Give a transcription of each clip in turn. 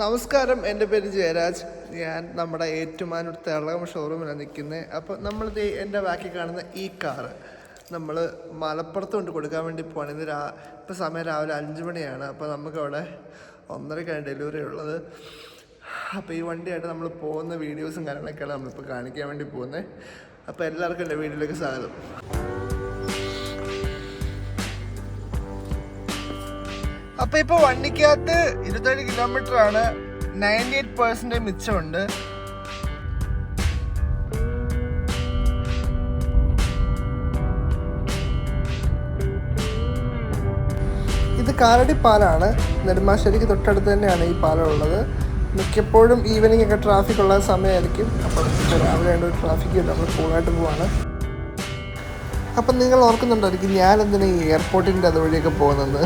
നമസ്കാരം എന്റെ പേര് ജയരാജ്. ഞാൻ നമ്മുടെ ഏറ്റുമാനൂർ തേളകം ഷോറൂമിലാണ് നിൽക്കുന്നത് അപ്പോൾ നമ്മളിത് എന്റെ ബാക്കി കാണുന്ന ഈ കാറ്. നമ്മൾ മലപ്പുറത്ത് കൊണ്ട് കൊടുക്കാൻ വേണ്ടി പോവാണ്. ഇന്ന് രാ ഇപ്പോൾ സമയം രാവിലെ അഞ്ച് മണിയാണ്. അപ്പോൾ നമുക്കവിടെ ഒന്നരക്കാണ് ഡെലിവറി ഉള്ളത്. അപ്പോൾ ഈ വണ്ടിയായിട്ട് നമ്മൾ പോകുന്ന വീഡിയോസും കാര്യങ്ങളൊക്കെയാണ് നമ്മളിപ്പോൾ കാണിക്കാൻ വേണ്ടി പോകുന്നത് അപ്പോൾ എല്ലാവർക്കും എന്റെ വീഡിയോയിലേക്ക് സ്വാഗതം. അപ്പൊ ഇപ്പൊ വണ്ടിക്കകത്ത് ഇരുപത്തേഴ് കിലോമീറ്റർ ആണ്. നയന്റി എയ്റ്റ് പെർസെന്റ് മിച്ചമുണ്ട്. ഇത് കാലടി പാലാണ്. നെടുമ്പാശ്ശേരിക്ക് തൊട്ടടുത്ത് തന്നെയാണ് ഈ പാലം ഉള്ളത്. മിക്കപ്പോഴും ഈവനിങ് ഒക്കെ ട്രാഫിക് ഉള്ള സമയമായിരിക്കും. അപ്പം രാവിലെ രണ്ട് ട്രാഫിക് ഉണ്ട് നമ്മൾ കൂളായിട്ട് പോവാണ്. അപ്പം നിങ്ങൾ ഓർക്കുന്നുണ്ടായിരിക്കും ഞാൻ എന്തിനാ ഈ എയർപോർട്ടിന്റെ അതുവഴിയൊക്കെ പോകുന്നത്?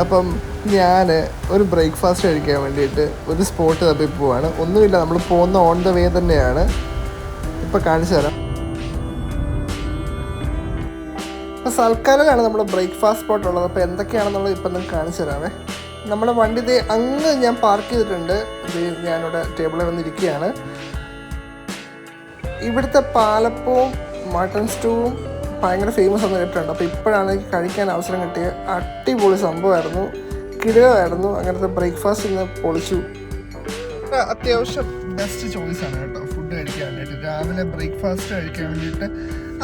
അപ്പം ഞാൻ ഒരു ബ്രേക്ക്ഫാസ്റ്റ് കഴിക്കാൻ വേണ്ടിയിട്ട് ഒരു സ്പോട്ട് തപ്പി പോവാണ്. ഒന്നുമില്ല നമ്മൾ പോകുന്ന ഓൺ ദ വേ തന്നെയാണ്. ഇപ്പം കാണിച്ചു തരാം. അപ്പോൾ സൽക്കാരനാണ് നമ്മുടെ ബ്രേക്ക്ഫാസ്റ്റ് സ്പോട്ട് ഉള്ളത്. അപ്പോൾ എന്തൊക്കെയാണെന്നുള്ളത് ഇപ്പം നിങ്ങൾക്ക് കാണിച്ചു തരാമേ നമ്മുടെ വണ്ടി ദേ അങ്ങ് ഞാൻ പാർക്ക് ചെയ്തിട്ടുണ്ട്. ഞാനിവിടെ ടേബിളിൽ വന്നിരിക്കുകയാണ്. ഇവിടുത്തെ പാലപ്പവും മട്ടൺ സ്റ്റൂവും ഭയങ്കര ഫേമസ് ആണെന്ന് കേട്ടിട്ടുണ്ട് അപ്പോൾ ഇപ്പോഴാണ് എനിക്ക് കഴിക്കാൻ അവസരം കിട്ടിയ അടിപൊളി സംഭവമായിരുന്നു. കിടുകയായിരുന്നു അങ്ങനത്തെ ബ്രേക്ക്ഫാസ്റ്റ് ഇന്ന് പൊളിച്ചു. അത്യാവശ്യം ബെസ്റ്റ് ചോയ്സ് ആണ് കേട്ടോ. ഫുഡ് കഴിക്കാൻ വേണ്ടിയിട്ട്. രാവിലെ ബ്രേക്ക്ഫാസ്റ്റ് കഴിക്കാൻ വേണ്ടിയിട്ട്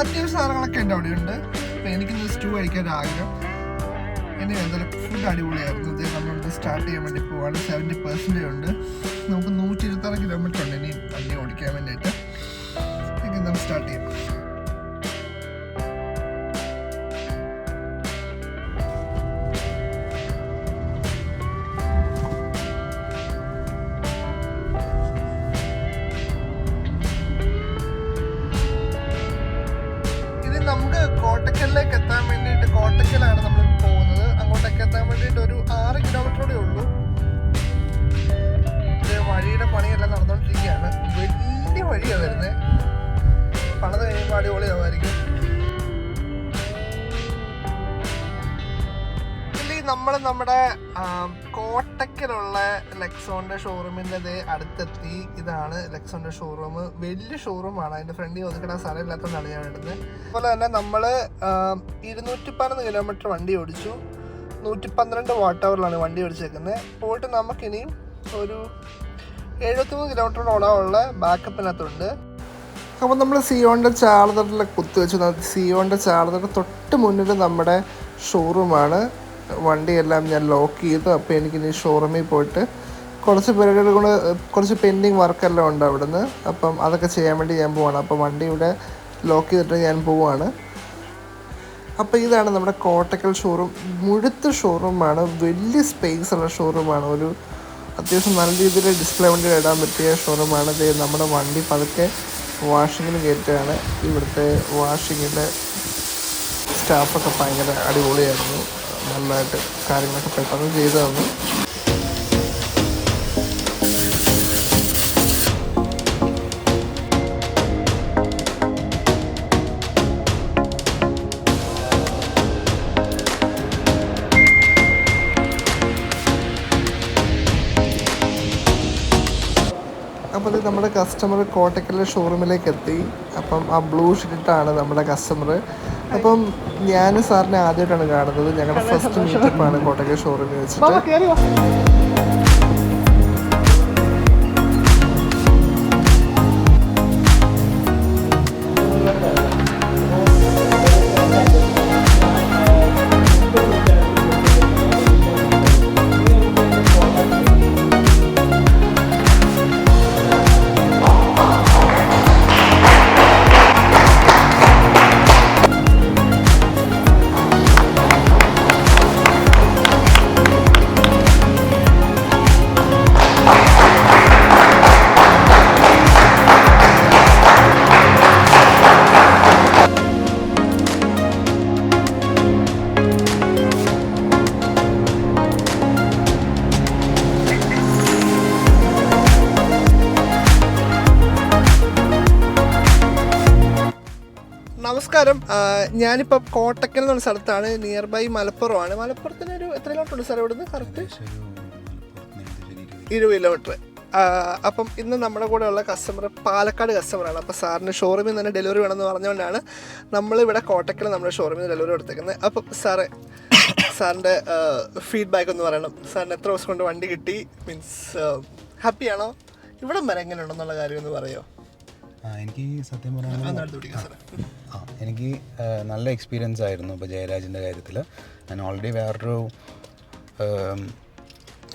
അത്യാവശ്യം സാധനങ്ങളൊക്കെ എന്റെ അവിടെ ഉണ്ട് അപ്പോൾ എനിക്കിന്ന് സ്റ്റൂ കഴിക്കാൻ ആഗ്രഹം. ഇനി എന്തായാലും ഫുഡ് അടിപൊളിയായിരുന്നു. ഇത് നമ്മളിത് സ്റ്റാർട്ട് ചെയ്യാൻ വേണ്ടി പോവാണ്. സെവന്റി പെർസെന്റേജ് ഉണ്ട്. നമുക്ക് നൂറ്റി ഇരുപത്താറ് കിലോമീറ്റർ ഉണ്ട്. ഇനി വണ്ടി ഓടിക്കാൻ വേണ്ടിയിട്ട്. എന്തായാലും സ്റ്റാർട്ട് ചെയ്യാം. നമുക്ക് കോട്ടക്കലിലേക്ക് എത്താൻ വേണ്ടിയിട്ട് കോട്ടക്കലാണ് നമ്മൾ പോകുന്നത്. അങ്ങോട്ടേക്ക് എത്താൻ വേണ്ടിയിട്ട് ഒരു ആറ് കിലോമീറ്റർ കൂടെ ഉള്ളൂ വഴിയുടെ പണിയെല്ലാം നടന്നുകൊണ്ടിരിക്കുകയാണ് വലിയ വഴിയാണ് വരുന്നത് പണിത് കഴിയുമ്പോൾ അടിപൊളിയാവുമായിരിക്കും. നമ്മൾ നമ്മുടെ കോട്ടക്കലുള്ള ലെക്സോണിന്റെ ഷോറൂമിന്റെ ദേ അടുത്തെത്തി. ഇതാണ് ലെക്സോണിന്റെ ഷോറൂം വലിയ ഷോറൂമാണ് അതിന്റെ ഫ്രണ്ടിൽ ഒതുക്കിടാൻ സ്ഥലമില്ലാത്തതാണ് ഞാൻ വേണ്ടത് അതുപോലെ തന്നെ നമ്മൾ ഇരുന്നൂറ്റി പതിനൊന്ന് കിലോമീറ്റർ വണ്ടി ഓടിച്ചു. നൂറ്റി പന്ത്രണ്ട് വാട്ട് അവറിലാണ് വണ്ടി ഓടിച്ചേക്കുന്നത് പോയിട്ട് നമുക്കിനിയും ഒരു എഴുപത്തിമൂന്ന് കിലോമീറ്റർ ഓടാനുള്ള ബാക്കപ്പിനകത്തുണ്ട് അപ്പോൾ നമ്മൾ സിയോണിന്റെ ചാർജറിലെ കുത്തി വെച്ചു സിയോണിന്റെ ചാർജർ തൊട്ട് മുന്നിൽ നമ്മുടെ ഷോറൂമാണ് വണ്ടിയെല്ലാം ഞാൻ ലോക്ക് ചെയ്തു. അപ്പോൾ എനിക്കിനി ഷോറൂമിൽ പോയിട്ട് കുറച്ച് പേരുടെ കൂടെ കുറച്ച് പെൻഡിങ് വർക്കെല്ലാം ഉണ്ട് അവിടുന്ന്. അപ്പം അതൊക്കെ ചെയ്യാൻ വേണ്ടി ഞാൻ പോവാണ്. അപ്പോൾ വണ്ടി ഇവിടെ ലോക്ക് ചെയ്തിട്ട് ഞാൻ പോവാണ്. അപ്പോൾ ഇതാണ് നമ്മുടെ കോട്ടക്കൽ ഷോറൂം മുഴുത്ത ഷോറൂമാണ് വലിയ സ്പേസ് ഉള്ള ഷോറൂമാണ് ഒരു അത്യാവശ്യം നല്ല രീതിയിൽ ഡിസ്പ്ലേ വണ്ടി ഇടാൻ പറ്റിയ ഷോറൂമാണ് ഇത് നമ്മുടെ വണ്ടി പതുക്കെ വാഷിങ്ങിന് കയറ്റുകയാണ്. ഇവിടുത്തെ വാഷിങ്ങിന്റെ സ്റ്റാഫൊക്കെ ഭയങ്കര അടിപൊളിയായിരുന്നു. നല്ലതായിട്ട് കാര്യങ്ങളൊക്കെ പെട്ടെന്ന് ചെയ്തു തന്നു. അപ്പോൾ ഇത് നമ്മുടെ കസ്റ്റമർ കോട്ടക്കലിലെ ഷോറൂമിലേക്ക് എത്തി. അപ്പം ആ ബ്ലൂ ഷീറ്റാണ് നമ്മുടെ കസ്റ്റമർ അപ്പം ഞാൻ സാറിനെ ആദ്യമായിട്ടാണ് കാണുന്നത്. ഞങ്ങളുടെ ഫസ്റ്റ് മീറ്റപ്പാണ് കോട്ടക്കൽ ഷോറൂമിൽ വെച്ചിട്ട്. നമസ്കാരം. ഞാനിപ്പോൾ കോട്ടക്കൽ എന്ന് പറഞ്ഞ സ്ഥലത്താണ് നിയർ ബൈ മലപ്പുറമാണ്. മലപ്പുറത്തിന് ഒരു എത്ര കിലോമീറ്റർ ഉണ്ട് സാർ ഇവിടുന്ന്? കറക്റ്റ് ഇരുപത് കിലോമീറ്റർ അപ്പം ഇന്ന് നമ്മുടെ കൂടെ ഉള്ള കസ്റ്റമർ പാലക്കാട് കസ്റ്റമറാണ് അപ്പോൾ സാറിന് ഷോറൂമിൽ നിന്ന് തന്നെ ഡെലിവറി വേണമെന്ന് പറഞ്ഞുകൊണ്ടാണ് നമ്മളിവിടെ കോട്ടക്കൽ നമ്മുടെ ഷോറൂമിൽ നിന്ന് ഡെലിവറി എടുത്തേക്കുന്നത് അപ്പം സാറേ സാറിന്റെ ഫീഡ്ബാക്ക് ഒന്ന് പറയണം. സാറിന് എത്ര ദിവസം കൊണ്ട് വണ്ടി കിട്ടി? മീൻസ് ഹാപ്പിയാണോ ഇവിടം വരെ എങ്ങനെയുണ്ടെന്നുള്ള കാര്യം ഒന്ന് പറയോ? ആ, എനിക്ക് സത്യം പറയുകയാണെങ്കിൽ സാറേ. ആ എനിക്ക് നല്ല എക്സ്പീരിയൻസ് ആയിരുന്നു ഇപ്പോൾ ജയരാജിന്റെ കാര്യത്തിൽ ഞാൻ ഓൾറെഡി വേറൊരു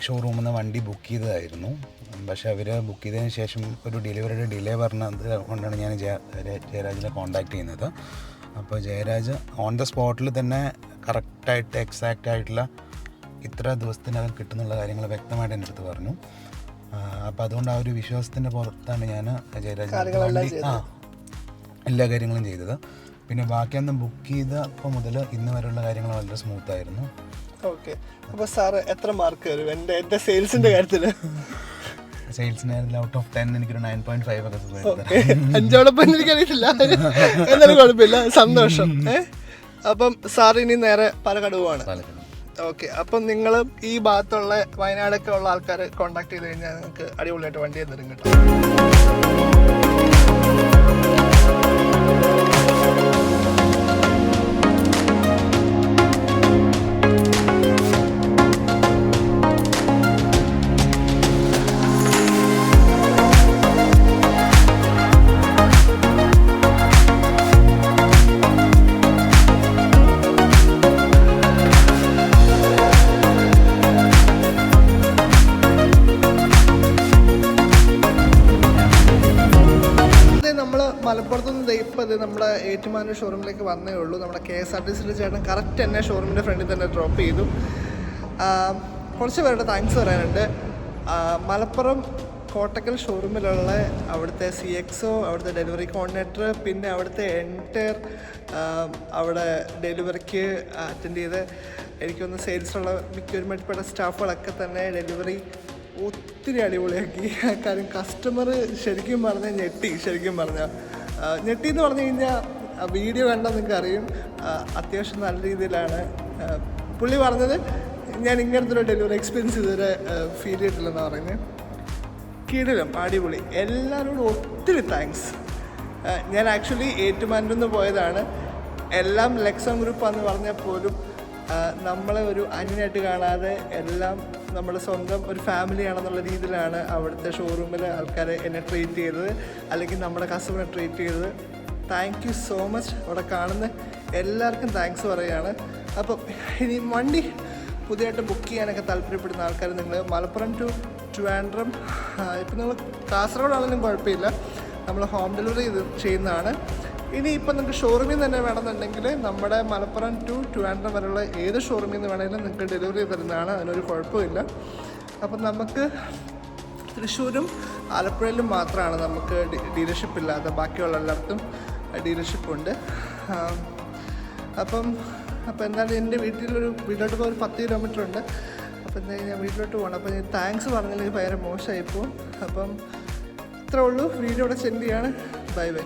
ഷോറൂമിൽ നിന്ന് വണ്ടി ബുക്ക് ചെയ്തതായിരുന്നു. പക്ഷെ അവർ ബുക്ക് ചെയ്തതിന് ശേഷം ഒരു ഡെലിവറിയുടെ ഡിലേ പറഞ്ഞത് കൊണ്ടാണ് ഞാൻ ജയ ജയരാജിനെ കോൺടാക്ട് ചെയ്യുന്നത്. അപ്പോൾ ജയരാജ് ഓൺ ദ സ്പോട്ടിൽ തന്നെ കറക്റ്റായിട്ട് എക്സാക്റ്റ് ആയിട്ടുള്ള ഇത്ര ദിവസത്തിനകം കിട്ടുന്നുള്ള കാര്യങ്ങൾ വ്യക്തമായിട്ട് എന്റെ അടുത്ത് പറഞ്ഞു. അപ്പോൾ അതുകൊണ്ട് ആ ഒരു വിശ്വാസത്തിന്റെ പുറത്താണ് ഞാൻ ജയരാജ് ആ എല്ലാ കാര്യങ്ങളും ചെയ്തത്. പിന്നെ ബാക്കി ഒന്നും ബുക്ക് ചെയ്തപ്പോൾ മുതൽ ഇന്ന് വരെയുള്ള കാര്യങ്ങൾ വളരെ സ്മൂത്ത് ആയിരുന്നു. ഓക്കെ അപ്പോൾ സാറ് എത്ര മാർക്ക് വരും? എന്റെ എന്റെ സെയിൽസിന്റെ കാര്യത്തിൽ സെയിൽസിനായിരുന്നു ഔട്ട് ഓഫ് ടെൻ എനിക്കൊരു നയൻ പോയിന്റ് ഫൈവ് ഒക്കെ അഞ്ചോടൊപ്പം എനിക്കറിയില്ല എന്നാലും കുഴപ്പമില്ല. സന്തോഷം. അപ്പം സാർ ഇനി നേരെ പാലക്കാട് പോവാണ്. പാലക്കാട്. ഓക്കെ അപ്പം നിങ്ങൾ ഈ ഭാഗത്തുള്ള വയനാടൊക്കെ ഉള്ള ആൾക്കാർ കോൺടാക്ട് ചെയ്ത് കഴിഞ്ഞാൽ നിങ്ങൾക്ക് അടിപൊളിയായിട്ട് വണ്ടി തരും കേട്ടോ. മലപ്പുറത്ത് അത് നമ്മുടെ ഏറ്റുമാനൂർ ഷോറൂമിലേക്ക് വന്നേ ഉള്ളൂ. നമ്മുടെ കെ എസ് ആർ ടി സിയിൽ ചേട്ടൻ കറക്റ്റ് എന്നെ ഷോറൂമിന്റെ ഫ്രണ്ടിൽ തന്നെ ഡ്രോപ്പ് ചെയ്തു. കുറച്ച് പേരുടെ താങ്ക്സ് പറയാനുണ്ട്. മലപ്പുറം കോട്ടക്കൽ ഷോറൂമിലുള്ള അവിടുത്തെ സി എക്സോ അവിടുത്തെ ഡെലിവറി കോർഡിനേറ്റർ പിന്നെ അവിടുത്തെ എന്റയർ അവിടെ ഡെലിവറിക്ക് അറ്റൻഡ് ചെയ്ത് എനിക്കൊന്ന് സെയിൽസുള്ള മിക്കൊരുമായിട്ടപ്പെട്ട സ്റ്റാഫുകളൊക്കെ തന്നെ ഡെലിവറി ഒത്തിരി അടിപൊളിയാക്കി. കാര്യം കസ്റ്റമർ ശരിക്കും പറഞ്ഞാൽ ഞെട്ടി ശരിക്കും പറഞ്ഞാൽ ഞെട്ടി എന്ന് പറഞ്ഞു കഴിഞ്ഞാൽ വീഡിയോ കണ്ടാൽ നിങ്ങൾക്ക് അറിയും അത്യാവശ്യം നല്ല രീതിയിലാണ്. പുള്ളി പറഞ്ഞത് ഞാൻ ഇങ്ങനത്തെ ഒരു ഡെലിവറി എക്സ്പീരിയൻസ് ഇതുവരെ ഫീൽ ചെയ്തിട്ടില്ലെന്നാണ് പറയുന്നത് കിടിലം അടിപൊളി. എല്ലാവരോടും ഒത്തിരി താങ്ക്സ് ഞാൻ ആക്ച്വലി ഏറ്റുമാനൂരിൽ നിന്ന് പോയതാണ്. എല്ലാം ലെക്സം ഗ്രൂപ്പാന്ന് പറഞ്ഞാൽ പോലും നമ്മളെ ഒരു അന്യനായിട്ട് കാണാതെ എല്ലാം നമ്മുടെ സ്വന്തം ഒരു ഫാമിലി ആണെന്നുള്ള രീതിയിലാണ് അവിടുത്തെ ഷോറൂമിലെ ആൾക്കാർ എന്നെ ട്രീറ്റ് ചെയ്തത്. അല്ലെങ്കിൽ നമ്മുടെ കസ്റ്റമറെ ട്രീറ്റ് ചെയ്തത്. താങ്ക് യു സോ മച്ച് അവിടെ കാണുന്ന എല്ലാവർക്കും താങ്ക്സ് പറയുകയാണ് അപ്പം ഇനി വണ്ടി പുതിയതായിട്ട് ബുക്ക് ചെയ്യാനൊക്കെ താല്പര്യപ്പെടുന്ന ആൾക്കാർ നിങ്ങൾ മലപ്പുറം ടു ട്രിവാൻഡ്രം. ഇപ്പം നിങ്ങൾ കാസർഗോഡാണെങ്കിലും കുഴപ്പമില്ല. നമ്മൾ ഹോം ഡെലിവറി ചെയ്യുന്നതാണ്. ഇനി ഇപ്പം നിങ്ങൾക്ക് ഷോറൂമിൽ തന്നെ വേണമെന്നുണ്ടെങ്കിൽ നമ്മുടെ മലപ്പുറം ടു ട്രിവാൻഡ്രം വരെയുള്ള ഏത് ഷോറൂമിൽ നിന്ന് വേണമെങ്കിലും നിങ്ങൾക്ക് ഡെലിവറി തരുന്നതാണ്. അതിനൊരു കുഴപ്പമില്ല. അപ്പം നമുക്ക് തൃശ്ശൂരും ആലപ്പുഴയിലും മാത്രമാണ് നമുക്ക് ഡീലർഷിപ്പ് ഇല്ലാതെ ബാക്കിയുള്ള എല്ലായിടത്തും ഡീലർഷിപ്പ് ഉണ്ട്. അപ്പം അപ്പം എന്തായാലും എന്റെ വീട്ടിലൊരു വീട്ടിലോട്ട് പോകാൻ ഒരു പത്ത് കിലോമീറ്റർ ഉണ്ട്. അപ്പം എന്താ ഞാൻ വീട്ടിലോട്ട് പോകണം. അപ്പം ഞാൻ താങ്ക്സ് പറഞ്ഞില്ലെങ്കിൽ ഭയങ്കര മോശമായിപ്പോൾ അപ്പം ഇത്രേ ഉള്ളൂ. വീഡിയോ ഇവിടെ സെൻഡ് ചെയ്യാണ്. Bye bye